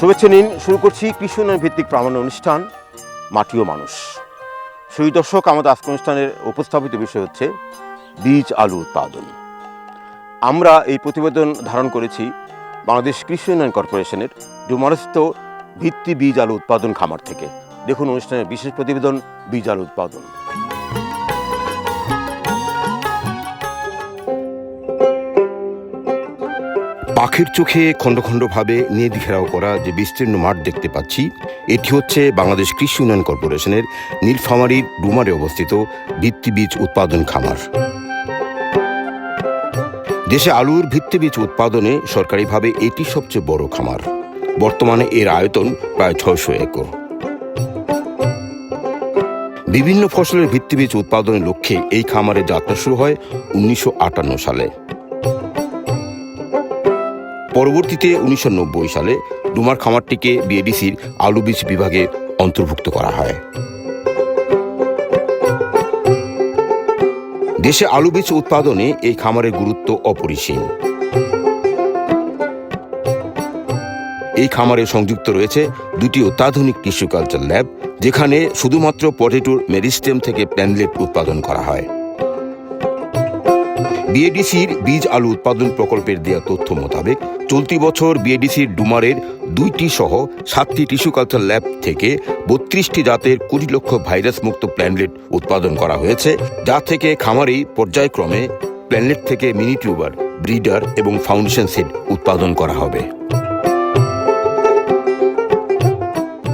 শুভেচ্ছা নিন, শুরু করছি কৃষি উন্নয়ন ভিত্তিক প্রামাণ্য অনুষ্ঠান, মাটি ও মানুষ। সেই দর্শক, আমাদের আজকের অনুষ্ঠানের উপস্থাপিত বিষয় হচ্ছে বীজ আলু উৎপাদন। আমরা এই প্রতিবেদন ধারণ করেছি বাংলাদেশ কৃষি উন্নয়ন কর্পোরেশনের ডুমারস্থ ভিত্তি বীজ আলু উৎপাদন খামার থেকে। দেখুন অনুষ্ঠানের বিশেষ প্রতিবেদন বীজ আলু উৎপাদন। পাখির চোখে খণ্ড খণ্ডভাবে নিয়ে ঘেরাও করা যে বিস্তীর্ণ মাঠ দেখতে পাচ্ছি, এটি হচ্ছে বাংলাদেশ কৃষি উন্নয়ন কর্পোরেশনের নীলফামারীর ডুমারে অবস্থিত ভিত্তি বীজ উৎপাদন খামার। দেশে আলুর ভিত্তি বীজ উৎপাদনে সরকারিভাবে এটি সবচেয়ে বড় খামার। বর্তমানে এর আয়তন প্রায় ছয়শো একর। বিভিন্ন ফসলের ভিত্তিবীজ উৎপাদনের লক্ষ্যে এই খামারের যাত্রা শুরু হয় উনিশশো আটান্ন সালে। পরবর্তীতে উনিশশো নব্বই সালে ডুমার খামারটিকে বিএডিসির আলু বীজ বিভাগে অন্তর্ভুক্ত করা হয়। দেশে আলু বীজ উৎপাদনে এই খামারের গুরুত্ব অপরিসীম। এই খামারে সংযুক্ত রয়েছে দুটি অত্যাধুনিক টিস্যু কালচার ল্যাব, যেখানে শুধুমাত্র পটেটোর মেরিস্টেম থেকে প্যানলেট উৎপাদন করা হয়। বিএডিসির বীজ আলু উৎপাদন প্রকল্পের দেওয়া তথ্য মোতাবেক চলতি বছর বিএডিসির ডুমারের দুইটি সহ সাতটি টিস্যু কালচার ল্যাব থেকে বত্রিশটি জাতের কুড়ি লক্ষ ভাইরাস মুক্ত প্ল্যানলেট উৎপাদন করা হয়েছে, যা থেকে খামারেই পর্যায়ক্রমে প্ল্যানলেট থেকে মিনি টিউবার, ব্রিডার এবং ফাউন্ডেশন সেট উৎপাদন করা হবে।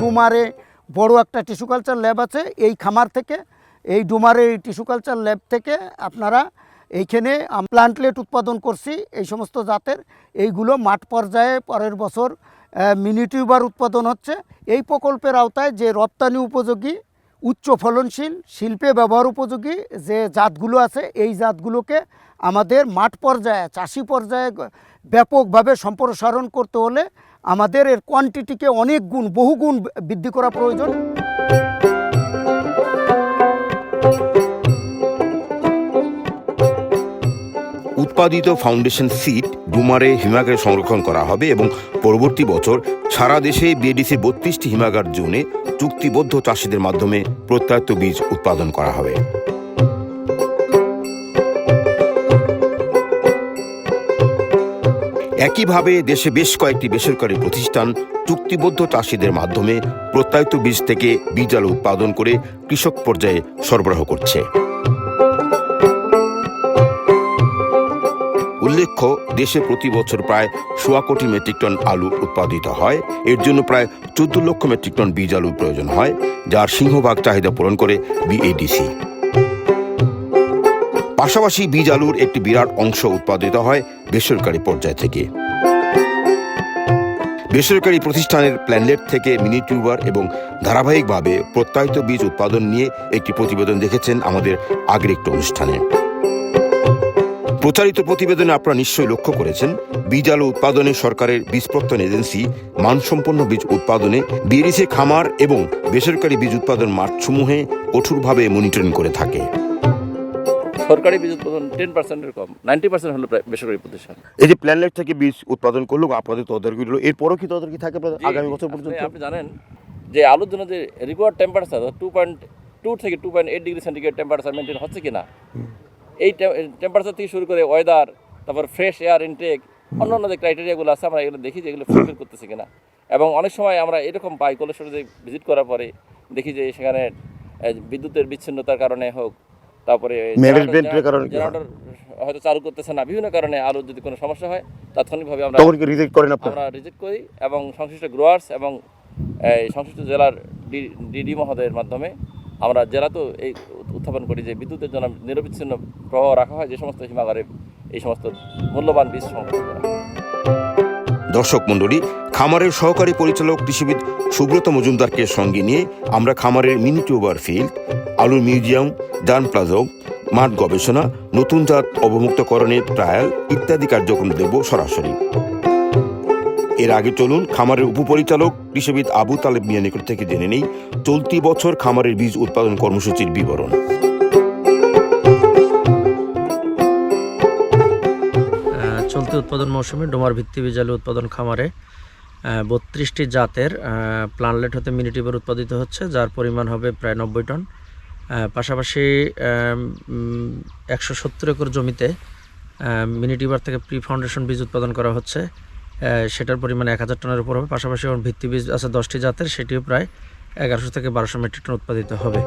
ডুমারে বড় একটা টিস্যু কালচার ল্যাব আছে, এই খামার থেকে, এই ডুমারে টিস্যু কালচার ল্যাব থেকে আপনারা এইখানে প্লান্টলেট উৎপাদন করছি এই সমস্ত জাতের। এইগুলো মাঠ পর্যায়ে পরের বছর আহ, মিনি টিউবার উৎপাদন হচ্ছে। এই প্রকল্পের আওতায় যে রপ্তানি উপযোগী উচ্চ ফলনশীল শিল্পে ব্যবহার উপযোগী যে জাতগুলো আছে এই জাতগুলোকে আমাদের মাঠ পর্যায়ে চাষি পর্যায়ে ব্যাপকভাবে সম্প্রসারণ করতে হলে আমাদের এর কোয়ান্টিটিকে অনেক গুণ বহুগুণ বৃদ্ধি করা প্রয়োজন। উৎপাদিত ফাউন্ডেশন সিট ডুমারে হিমাগারে সংরক্ষণ করা হবে এবং পরবর্তী বছর সারা দেশে বিএডিসি বত্রিশটি হিমাগার জোনে চুক্তিবদ্ধ চাষিদের মাধ্যমে প্রত্যায়িত বীজ উৎপাদন করা হবে। একইভাবে দেশে বেশ কয়েকটি বেসরকারি প্রতিষ্ঠান চুক্তিবদ্ধ চাষিদের মাধ্যমে প্রত্যায়িত বীজ থেকে বীজ আলু উৎপাদন করে কৃষক পর্যায়ে সরবরাহ করছে। উল্লেখ্য, দেশে প্রতি বছর প্রায় সোয়া কোটি মেট্রিক টন আলু উৎপাদিত হয়। এর জন্য প্রায় চোদ্দ লক্ষ মেট্রিক টন বীজ আলুর প্রয়োজন হয়, যার সিংহভাগ চাহিদা পূরণ করে বিএডিসি পাশাপাশি বীজ আলুর একটি বিরাট অংশ উৎপাদিত হয় বেসরকারি পর্যায় থেকে। বেসরকারি প্রতিষ্ঠানের প্ল্যানলেট থেকে মিনি টিউবার এবং ধারাবাহিকভাবে প্রত্যায়িত বীজ উৎপাদন নিয়ে একটি প্রতিবেদন দেখেছেন আমাদের আগের একটি অনুষ্ঠানে। প্রচারিত প্রতিবেদনে আপনারা নিশ্চয়ই লক্ষ্য করেছেন বীজ আলু উৎপাদনে সরকারের বীজ প্রত্যয়ন এজেন্সি মানসম্পন্ন বীজ উৎপাদনে বিএডিসি খামার এবং বেসরকারি বীজ উৎপাদন মাঠসমূহে কঠোরভাবে মনিটরিং করে থাকে। সরকারি বীজ উৎপাদন টেন পার্সেন্টের কম নাইনটি পার্সেন্ট হলো বেসরকারি প্রতিষ্ঠান। এই যে প্ল্যানলেট থেকে বীজ উৎপাদন করল আপনাদের তদারকি হলো এরপরও কি তদারকি থাকে আগামী বছর পর্যন্ত? আপনি- আপনি জানেন যে আলুর জন্য যে required temperature two point two থেকে two point eight degree centigrade temperature maintain হচ্ছে কিনা? এই টেম্পারেচার থেকে শুরু করে ওয়েদার তারপর ফ্রেশ এয়ার ইনটেক অন্যান্য যে ক্রাইটেরিয়াগুলো আছে আমরা এগুলো দেখি যে এগুলো ফুলফিল করতেছে কিনা এবং অনেক সময় আমরা এরকম পাই কোলেশ্বরে ভিজিট করার পরে দেখি যে সেখানে বিদ্যুতের বিচ্ছিন্নতার কারণে হোক তারপরে? জেনারেটর হয়তো চালু করতেছে না বিভিন্ন কারণে আলুর যদি কোনো সমস্যা হয় তাৎক্ষণিকভাবে আমরা রিজেক্ট করেন আমরা রিজেক্ট করি এবং সংশ্লিষ্ট গ্রোয়ার্স এবং এই সংশ্লিষ্ট জেলার ডিডি মহোদয়ের মাধ্যমে আমরা জেলা তো এই উত্থাপন করি যে বিদ্যুতের জন্য নিরবিচ্ছিন্ন প্রবাহ রাখা হয়, যে সমস্ত হিমাগারে এই সমস্ত মূল্যবান বীজ সংগ্রহ করা দর্শক মণ্ডলী, খামারের সহকারী পরিচালক কৃষিবিদ সুব্রত মজুমদারকে সঙ্গে নিয়ে আমরা খামারের মিনি টিউবার ফিল্ড আলুর মিউজিয়াম, ডান প্লাজা, মাঠ গবেষণা, নতুন জাত অবমুক্তকরণের ট্রায়াল ইত্যাদি কার্যক্রম দেব সরাসরি। এর আগে চলুন, খামারের উপপরিচালক কৃষিবিদ আবু তালেব মিয়া নিকট থেকে জেনে নেই চলতি বছর খামারের বীজ উৎপাদন কর্মসূচির বিবরণ। চলতি উৎপাদন মৌসুমে ডোমার ভিত্তি বীজ আলু উৎপাদন খামারে বত্রিশটি জাতের প্লানলেট হতে মিনি টিউবার উৎপাদিত হচ্ছে, যার পরিমাণ হবে প্রায় নব্বই টন। পাশাপাশি একশো সত্তর একর জমিতে মিনি টিউবার থেকে প্রি ফাউন্ডেশন বীজ উৎপাদন করা হচ্ছে। সেটার পরিমাণ এক হাজার টনের উপর হবে। পাশাপাশি ওর ভিত্তি বীজ আছে দশটি জাতের, সেটিও প্রায় এগারোশো থেকে বারোশো মেট্রিক টন উৎপাদিত হবে।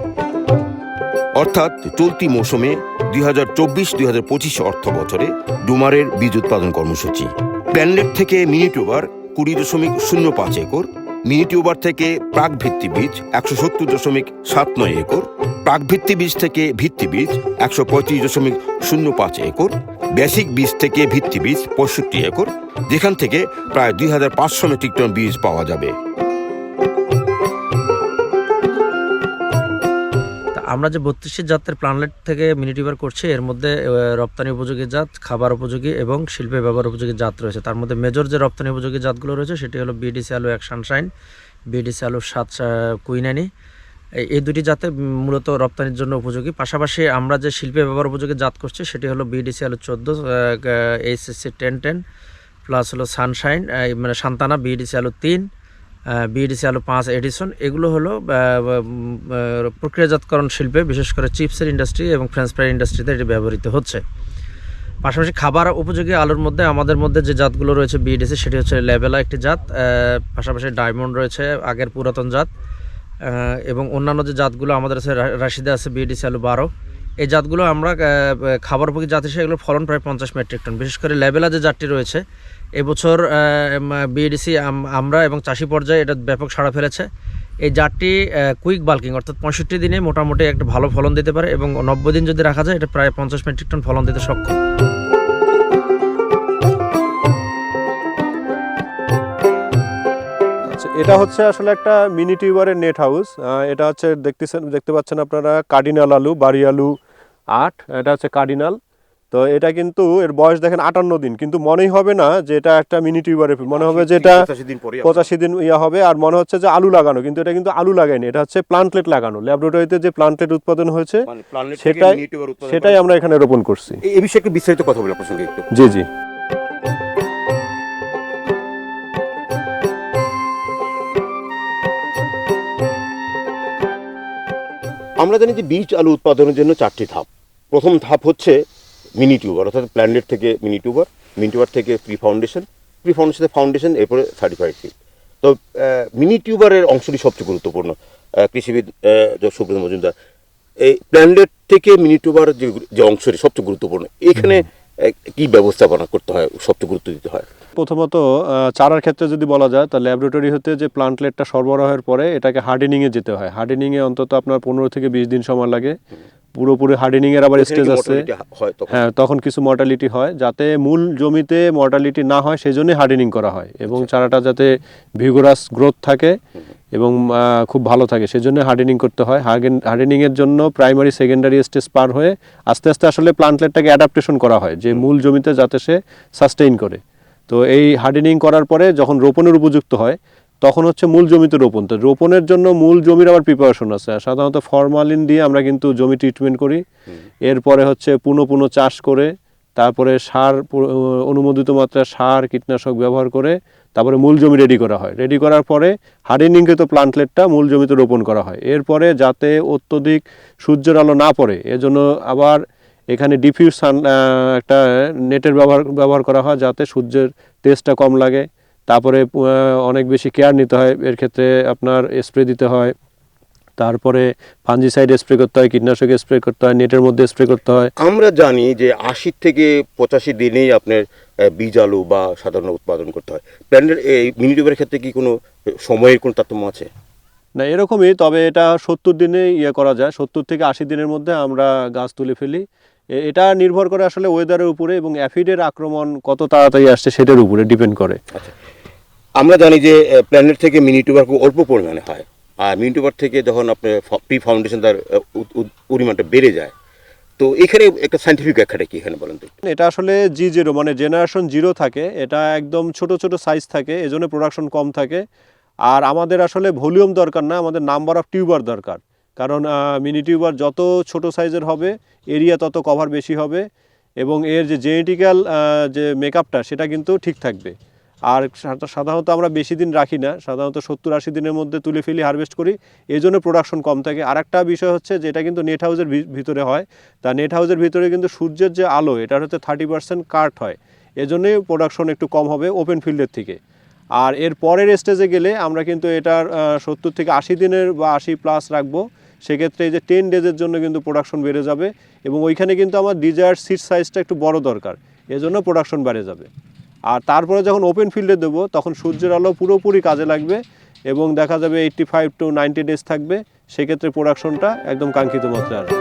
অর্থাৎ চলতি মৌসুমে দুই হাজার চব্বিশ, দুই হাজার পঁচিশ অর্থ বছরে ডুমারের বীজ উৎপাদন কর্মসূচি। প্যানলেট থেকে মিনিট ওভার কুড়ি দশমিক শূন্য পাঁচ একর মিনি টিউবার থেকে প্রাক ভিত্তি বীজ একশো সত্তর দশমিক সাত নয় একর প্রাক ভিত্তি বীজ থেকে ভিত্তি বীজ একশো পঁয়ত্রিশ দশমিক শূন্য পাঁচ একর, বেসিক বীজ থেকে ভিত্তি বীজ পঁয়ষট্টি একর, যেখান থেকে প্রায় দুই হাজার পাঁচশো মেট্রিক টন বীজ পাওয়া যাবে। আমরা যে বত্রিশটি জাতের প্লানলেট থেকে মিনি টিউবার করছি, এর মধ্যে রপ্তানি উপযোগী জাত, খাবার উপযোগী এবং শিল্পে ব্যবহার উপযোগী জাত রয়েছে। তার মধ্যে মেজর যে রপ্তানি উপযোগী জাতগুলো রয়েছে, সেটি হলো বিডিসি আলু এক সানশাইন বিডিসি আলু সাত কুইনানি। এই দুটি জাতে মূলত রপ্তানির জন্য উপযোগী। পাশাপাশি আমরা যে শিল্পে ব্যবহার উপযোগী জাত করছি, সেটি হলো বিডিসি আলু চোদ্দ এইচএসসি টেন টেন, প্লাস হলো সানশাইন মানে সান্তানা বিডিসি আলু তিন বিডিসি আলু পাঁচ এডিসন এগুলো হলো প্রক্রিয়াজাতকরণ শিল্পে, বিশেষ করে চিপসের ইন্ডাস্ট্রি এবং ফ্রেঞ্চ ফ্রাই ইন্ডাস্ট্রিতে এটি ব্যবহৃত হচ্ছে। পাশাপাশি খাবার উপযোগী আলুর মধ্যে, আমাদের মধ্যে যে জাতগুলো রয়েছে বিএডিসি সেটি হচ্ছে লেবেলা একটি জাত পাশাপাশি ডায়মন্ড রয়েছে, আগের পুরাতন জাত এবং অন্যান্য যে জাতগুলো আমাদের আছে রাশিদা আছে বিএডিসি আলু বারো। এই জাতগুলো আমরা খাবার উপযোগী জাত হিসেবে এগুলো ফলন প্রায় পঞ্চাশ মেট্রিক টন বিশেষ করে লেবেলা যে জাতটি রয়েছে এবছর বিএডিসি আমরা এবং চাষি পর্যায়ে এটা ব্যাপক সাড়া ফেলেছে। এই জাতটি কুইক বাল্কিং, অর্থাৎ পঁয়ষট্টি দিনে মোটামুটি একটা ভালো ফলন দিতে পারে এবং নব্বই দিন যদি রাখা যায়, এটা প্রায় পঞ্চাশ মেট্রিক টন ফলন দিতে সক্ষম। আচ্ছা এটা হচ্ছে আসলে একটা মিনি টিউবারের নেট হাউস। এটা হচ্ছে দেখতেছেন, দেখতে পাচ্ছেন আপনারা, কার্ডিনাল আলু, বাড়ি আলু আট, এটা হচ্ছে কার্ডিনাল। তো এটা কিন্তু এর বয়স দেখেন আটান্ন দিন কিন্তু মনেই হবে না যে এটা একটা মিনি টিউবারের মনে হবে যে এটা পঁচাশি দিন ইয়া হবে আর মনে হচ্ছে যে আলু লাগানো কিন্তু এটা কিন্তু আলু লাগায়নি এটা হচ্ছে প্লান্টলেট লাগানো। ল্যাবরেটরিতে যে প্লান্টলেট উৎপাদন হয়েছে সেটাই সেটাই আমরা এখানে রোপণ করছি। এই বিষয়ে একটু বিস্তারিত কথা বলে আপনার সঙ্গে একটু। জি জি। আমরা জানি যে বীজ আলু উৎপাদনের জন্য চারটি ধাপ। প্রথম ধাপ হচ্ছে মিনি টিউবার অর্থাৎ প্ল্যান্ডেট থেকে মিনি টিউবার মিনি টিউবার থেকে pre foundation pre foundation foundation এরপরে সার্টিফাইড সিড তো মিনি টিউবারের অংশটি সবচেয়ে গুরুত্বপূর্ণ। কৃষিবিদ সুব্রত মজুমদার এই প্ল্যান্ডেট থেকে মিনি টিউবার যে যে অংশটি সবচেয়ে গুরুত্বপূর্ণ এখানে কি ব্যবস্থাপনা করতে হয় সবচেয়ে গুরুত্ব দিতে হয়? প্রথমত চারার ক্ষেত্রে যদি বলা যায় তা ল্যাবরেটরি হতে যে প্লান্টলেটটা সরবরাহের পরে এটাকে হার্ডেনিংয়ে যেতে হয়। হার্ডেনিংয়ে অন্তত আপনার পনেরো থেকে বিশ দিন সময় লাগে। পুরোপুরি হার্ডেনিংয়ের আবার স্টেজ আছে। হয় তখন? কিছু মর্টালিটি হয়। যাতে মূল জমিতে মর্টালিটি না হয় সেই জন্যই হার্ডেনিং করা হয় এবং চারাটা যাতে ভিগোরাস গ্রোথ থাকে এবং খুব ভালো থাকে সেজন্য হার্ডেনিং করতে হয়। হার্ডেনিংয়ের জন্য প্রাইমারি সেকেন্ডারি স্টেজ পার হয়ে আস্তে আস্তে আসলে প্লান্টলেটটাকে অ্যাডাপ্টেশন করা হয় যে মূল জমিতে যাতে সে সাস্টেইন করে। তো এই হার্ডেনিং করার পরে যখন রোপণের উপযুক্ত হয় তখন হচ্ছে মূল জমিতে রোপণ। তো রোপণের জন্য মূল জমির আবার প্রিপারেশন আছে। সাধারণত ফরমালিন দিয়ে আমরা কিন্তু জমি ট্রিটমেন্ট করি। এরপরে হচ্ছে পুনঃ পুনঃ চাষ করে তারপরে সার অনুমোদিত মাত্রায় সার কীটনাশক ব্যবহার করে তারপরে মূল জমি রেডি করা হয়। রেডি করার পরে হার্ডেনিংকৃত প্লান্টলেটটা মূল জমিতে রোপণ করা হয়। এরপরে যাতে অত্যধিক সূর্যের আলো না পড়ে এজন্য আবার এখানে ডিফিউজ সান একটা নেটের ব্যবহার ব্যবহার করা হয় যাতে সূর্যের তেজটা কম লাগে। তারপরে অনেক বেশি কেয়ার নিতে হয়। এর ক্ষেত্রে আপনার স্প্রে দিতে হয়। তারপরে ফাঞ্জিসাইড স্প্রে করতে হয় কীটনাশক স্প্রে করতে হয় নেটের মধ্যে স্প্রে করতে হয়। আমরা জানি যে আশি থেকে পঁচাশি দিনেই আপনার বীজ আলু বা সাধারণ উৎপাদন করতে হয়। প্ল্যান্টের এই মিনিটিউবের ক্ষেত্রে কি কোনো সময়ের কোনো তারতম্য আছে? না এরকমই তবে এটা সত্তর দিনে ইয়ে করা যায়। সত্তর থেকে আশি দিনের মধ্যে আমরা গাছ তুলে ফেলি। এটা নির্ভর করে আসলে ওয়েদারের উপরে এবং অ্যাফিডের আক্রমণ কত তাড়াতাড়ি আসছে সেটার উপরে ডিপেন্ড করে। আমরা জানি যে প্ল্যানেট থেকে মিনি টিউবার খুব অল্প পরিমাণে হয়। আর মিনি টিউবার থেকে যখন আপনার প্রি ফাউন্ডেশন তার পরিমাণটা বেড়ে যায়। তো এখানে একটা সাইন্টিফিক ব্যাখ্যাটা কি এখানে বলেন তো এটা আসলে জি জিরো মানে জেনারেশন জিরো থাকে। এটা একদম ছোট ছোট সাইজ থাকে, এজন্য প্রোডাকশন কম থাকে। আর আমাদের আসলে ভলিউম দরকার না, আমাদের নাম্বার অফ টিউবার দরকার। কারণ মিনি টিউবার যত ছোট সাইজের হবে এরিয়া তত কভার বেশি হবে। এবং এর যে জেনেটিক্যাল যে মেকআপটা সেটা কিন্তু ঠিক থাকবে। আর সাধারণত আমরা বেশি দিন রাখি না। সাধারণত সত্তর আশি দিনের মধ্যে তুলে ফেলি হারভেস্ট করি। এই জন্য প্রোডাকশন কম থাকে। আর একটা বিষয় হচ্ছে যেটা কিন্তু নেট হাউসের ভিতরে হয়। তা নেট হাউসের ভিতরে কিন্তু সূর্যের যে আলো, এটার হচ্ছে থার্টি পার্সেন্ট কাট হয়। এজন্যই প্রোডাকশন একটু কম হবে ওপেন ফিল্ডের থেকে। আর এর পরের স্টেজে গেলে আমরা কিন্তু এটার সত্তর থেকে আশি দিনের বা আশি প্লাস রাখব। সেক্ষেত্রে এই যে টেন ডেজের জন্য কিন্তু প্রোডাকশন বেড়ে যাবে এবং ওইখানে কিন্তু আমার ডিজায়ার সিট সাইজটা একটু বড় দরকার। এজন্য প্রোডাকশন বেড়ে যাবে। আর তারপরে যখন ওপেন ফিল্ডে দেবো, তখন সূর্যের আলো পুরোপুরি কাজে লাগবে এবং দেখা যাবে eighty five to ninety days থাকবে। সেক্ষেত্রে প্রোডাকশনটা একদম কাঙ্ক্ষিত মাত্রায়। আসবে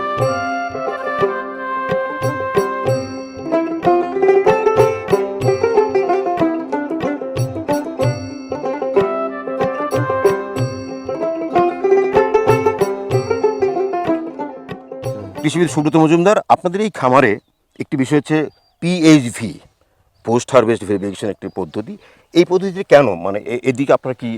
কৃষিবিদ সুব্রত মজুমদার, আপনাদের এই খামারে একটি বিষয় হচ্ছে পিএইচভি পোস্ট হারভেস্ট ভেরিফিকেশন একটি পদ্ধতি। এই পদ্ধতিতে কেন? মানে এদিকে আপনারা কি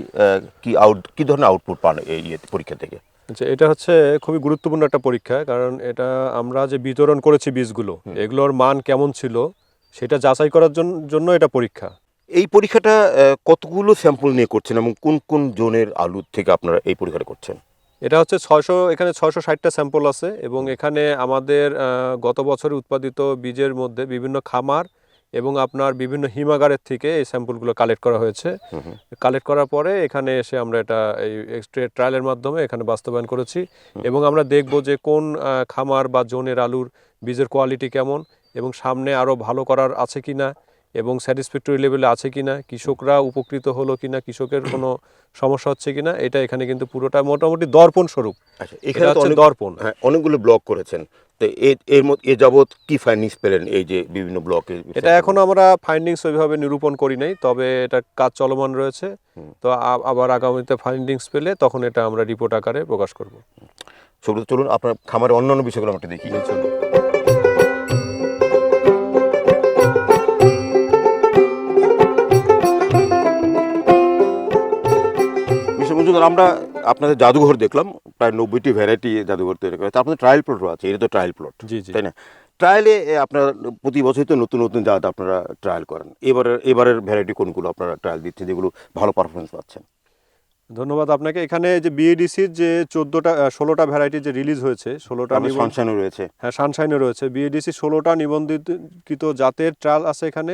কি আউট কি ধরনের আউটপুট পান এই পরীক্ষা থেকে? আচ্ছা এটা হচ্ছে খুবই গুরুত্বপূর্ণ একটা পরীক্ষা কারণ এটা আমরা যে বিতরণ করেছি বীজগুলো এগুলোর মান কেমন ছিল সেটা যাচাই করার জন্য এটা পরীক্ষা। এই পরীক্ষাটা কতগুলো স্যাম্পল নিয়ে করছেন এবং কোন কোন জোনের আলু থেকে আপনারা এই পরীক্ষাটা করছেন? এটা হচ্ছে ছয়শো এখানে ছয়শো ষাটটা স্যাম্পল আছে এবং এখানে আমাদের গত বছরে উৎপাদিত বীজের মধ্যে বিভিন্ন খামার এবং আপনার বিভিন্ন হিমাগারের থেকে এই স্যাম্পলগুলো কালেক্ট করা হয়েছে। কালেক্ট করার পরে এখানে এসে আমরা এটা এই এক্সট্রে ট্রায়ালের মাধ্যমে এখানে বাস্তবায়ন করেছি এবং আমরা দেখব যে কোন খামার বা জোনের আলুর বীজের কোয়ালিটি কেমন এবং সামনে আরও ভালো করার আছে কি না এবং স্যাটিসফ্যাক্টরি লেভেলে আছে কিনা কৃষকরা উপকৃত হলো কিনা কৃষকের কোনো সমস্যা হচ্ছে কিনা এটা এখানে কিন্তু পুরোটা মোটামুটি দর্পণ স্বরূপ। আচ্ছা এখানে দর্পণ। হ্যাঁ অনেকগুলো ব্লক করেছেন। তো এর মধ্যে এ যাবৎ কি ফাইন্ডিংস পেলেন এই যে বিভিন্ন ব্লকে এটা এখনও আমরা ফাইন্ডিংস ওইভাবে নিরূপণ করি নাই তবে এটা কাজ চলমান রয়েছে। তো আবার আগামীতে ফাইন্ডিংস পেলে তখন এটা আমরা রিপোর্ট আকারে প্রকাশ করব। সুব্রত চলুন আপনার খামারের অন্যান্য বিষয়গুলো আমরা দেখি মিস্টার আমরা আপনাদের জাদুঘর দেখলাম প্রায় নব্বইটি ভ্যারাইটি জাদুঘর তৈরি করেছে। আপনাদের ট্রায়াল প্লটও আছে এটা তো ট্রায়াল প্লট তাই না? ট্রায়ালে আপনারা প্রতি বছরই তো নতুন নতুন জাত আপনারা ট্রায়াল করেন। এবারের এবারের ভ্যারাইটি কোনগুলো আপনারা ট্রায়াল দিচ্ছেন যেগুলো ভালো পারফরমেন্স পাচ্ছেন? ধন্যবাদ আপনাকে। এখানে যে বিএডিসির যে চোদ্দোটা ষোলোটা ভ্যারাইটি যে রিলিজ হয়েছে ষোলোটা সনসানও রয়েছে। হ্যাঁ সানশাইনে রয়েছে। বিএডিসি ষোলোটা নিবন্ধিত জাতের ট্রায়াল আছে এখানে।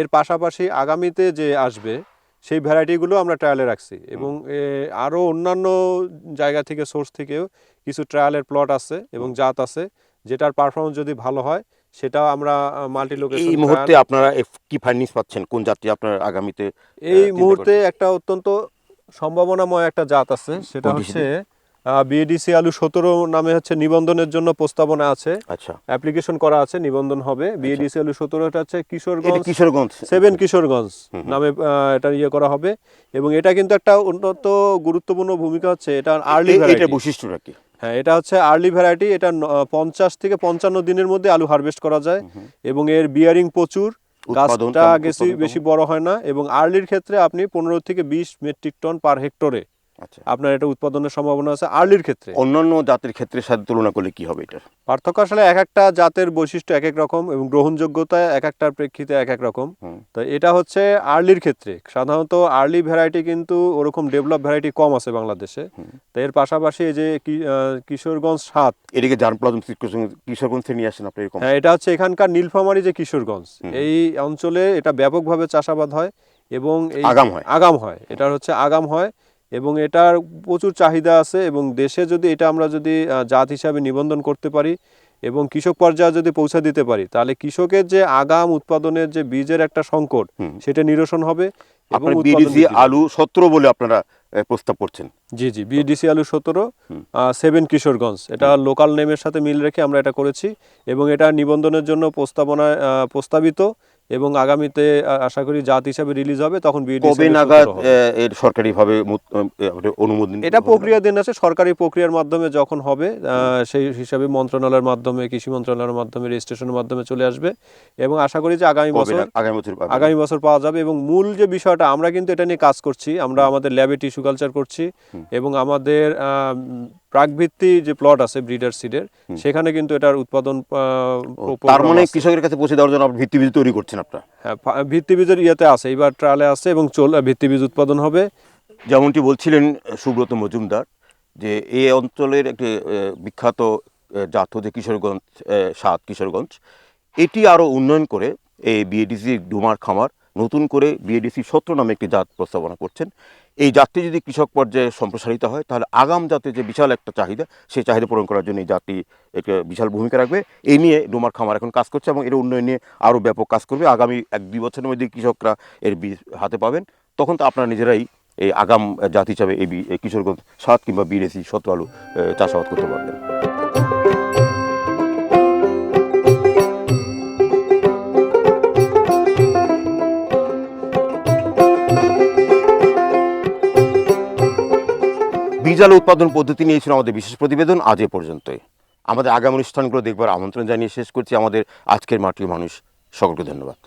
এর পাশাপাশি আগামীতে যে আসবে সেই ভ্যারাইটিগুলো আমরা ট্রায়ালে রাখছি এবং আরও আরও অন্যান্য জায়গা থেকে সোর্স থেকেও কিছু ট্রায়ালের প্লট আছে এবং জাত আছে যেটার পারফরমেন্স যদি ভালো হয় সেটা আমরা মাল্টি লোকেশন এই মুহূর্তে আপনারা কি ফাইন্ডিংস পাচ্ছেন? কোন জাতি আপনার আগামীতে এই মুহূর্তে একটা অত্যন্ত সম্ভাবনাময় একটা জাত আছে সেটা? হচ্ছে বিএডিসি আলু সতেরো নামে হচ্ছে নিবন্ধনের জন্য প্রস্তাবনা আছে। আচ্ছা। অ্যাপ্লিকেশন করা আছে নিবন্ধন হবে। বিএডিসি আলু সতেরোটা হচ্ছে কিশোরগঞ্জ। কিশোরগঞ্জ। সেভেন কিশোরগঞ্জ নামে এটা ইয়ে করা হবে। এবং এটা কিন্তু একটা উন্নত গুরুত্বপূর্ণ ভূমিকা হচ্ছে। এটা আর্লি এ- এটার ভ্যারাইটি বৈশিষ্ট্যটা কি? হ্যাঁ এটা হচ্ছে আর্লি ভ্যারাইটি এটা পঞ্চাশ থেকে পঞ্চান্ন দিনের মধ্যে আলু হারভেস্ট করা যায়। এবং এর বিয়ারিং প্রচুর। গাছটা বেশি বড় হয় না। এবং আর্লির ক্ষেত্রে আপনি পনেরো থেকে বিশ মেট্রিক টন পার হেক্টরে আচ্ছা আপনার এটা উৎপাদনের সম্ভাবনা আছে আর্লির ক্ষেত্রে। অন্যান্য জাতের ক্ষেত্রে সাথে তুলনা করলে কি হবে এটা? পার্থক্য আসলে এক একটা জাতের বৈশিষ্ট্য এক এক রকম এবং গ্রহণযোগ্যতা এক একটার প্রেক্ষিতে এক এক রকম। তো এটা হচ্ছে আর্লির ক্ষেত্রে। সাধারণত আর্লি ভ্যারাইটি কিন্তু ওরকম ডেভেলপ ভ্যারাইটি কম আছে বাংলাদেশে। তো এর পাশাপাশি এই যে কিশোরগঞ্জ সাত। এদিকে জানপ্লাজম কিশোরগঞ্জ থেকে নিয়ে আসেন আপনি এরকম। হ্যাঁ এটা হচ্ছে এখানকার নীলফামারী যে কিশোরগঞ্জ। এই অঞ্চলে এটা ব্যাপকভাবে চাষাবাদ হয় এবং এই আগাম হয়। আগাম হয়। এটার হচ্ছে আগাম হয়। এবং এটার প্রচুর চাহিদা আছে এবং দেশে যদি এটা আমরা যদি জাত হিসাবে নিবন্ধন করতে পারি এবং কৃষক পর্যায়ে যদি পৌঁছে দিতে পারি তাহলে কৃষকের যে আগাম উৎপাদনের যে বীজের একটা সংকট সেটা নিরসন হবে এবং আলু সতেরো বলে আপনারা প্রস্তাব করছেন। জি জি বিডিসি আলু সতেরো সেভেন কিশোরগঞ্জ। এটা লোকাল নেমের সাথে মিল রেখে আমরা এটা করেছি এবং এটা নিবন্ধনের জন্য প্রস্তাবনায় প্রস্তাবিত। এবং আগামীতে আশা করি জাত হিসাবে রিলিজ হবে তখন কবে নাগাদ এর সরকারিভাবে অনুমোদন এটা প্রক্রিয়া দিন আছে সরকারি প্রক্রিয়ার মাধ্যমে যখন হবে সেই হিসাবে মন্ত্রণালয়ের মাধ্যমে কৃষি মন্ত্রণালয়ের মাধ্যমে রেজিস্ট্রেশনের মাধ্যমে চলে আসবে এবং আশা করি যে আগামী বছর আগামী বছর আগামী বছর পাওয়া যাবে এবং মূল যে বিষয়টা আমরা কিন্তু এটা নিয়ে কাজ করছি আমরা আমাদের ল্যাবে টিস্যু কালচার করছি এবং আমাদের আহ, প্রাকভিত্তি যে প্লট আছে ব্রিডার সিডের সেখানে কিন্তু এটার উৎপাদন তার মানে কৃষকের কাছে পৌঁছে দেওয়ার জন্য আপনি ভিত্তিবীজ তৈরি করছেন আপনার? হ্যাঁ, ফা- ভিত্তিবীজের ইয়েতে আছে এবার ট্রায়ালে আছে এবং চল ভিত্তিবীজ উৎপাদন হবে। যেমনটি বলছিলেন সুব্রত মজুমদার যে এই অঞ্চলের একটি বিখ্যাত জাত হচ্ছে কিশোরগঞ্জ সাত কিশোরগঞ্জ। এটি আরও উন্নয়ন করে এই বিএডিসি ডুমার খামার নতুন করে বিএডিসি সত্র নামে একটি জাত প্রস্তাবনা করছেন। এই জাতটি যদি কৃষক পর্যায়ে সম্প্রসারিত হয়, তাহলে আগাম জাতের যে বিশাল একটা চাহিদা, সেই চাহিদা পূরণ করার জন্য এই জাতটি একটা বিশাল ভূমিকা রাখবে। এই নিয়ে ডোমার খামার এখন কাজ করছে এবং এর উন্নয়ন নিয়ে আরও ব্যাপক কাজ করবে। আগামী এক দুই বছরের মধ্যে কৃষকরা এর বীজ হাতে পাবেন। তখন তো আপনারা নিজেরাই এই আগাম জাত হিসাবে এই কিশোরগঞ্জ সাত কিংবা বিদেশি সত্র আলু চাষাবাদ করতে পারবেন। বীজ আলু উৎপাদন পদ্ধতি নিয়ে ছিল আমাদের বিশেষ প্রতিবেদন আজ এ পর্যন্তই। আমাদের আগামী অনুষ্ঠানগুলো দেখবার আমন্ত্রণ জানিয়ে শেষ করছি আমাদের আজকের মাটির মানুষ। সকলকে ধন্যবাদ।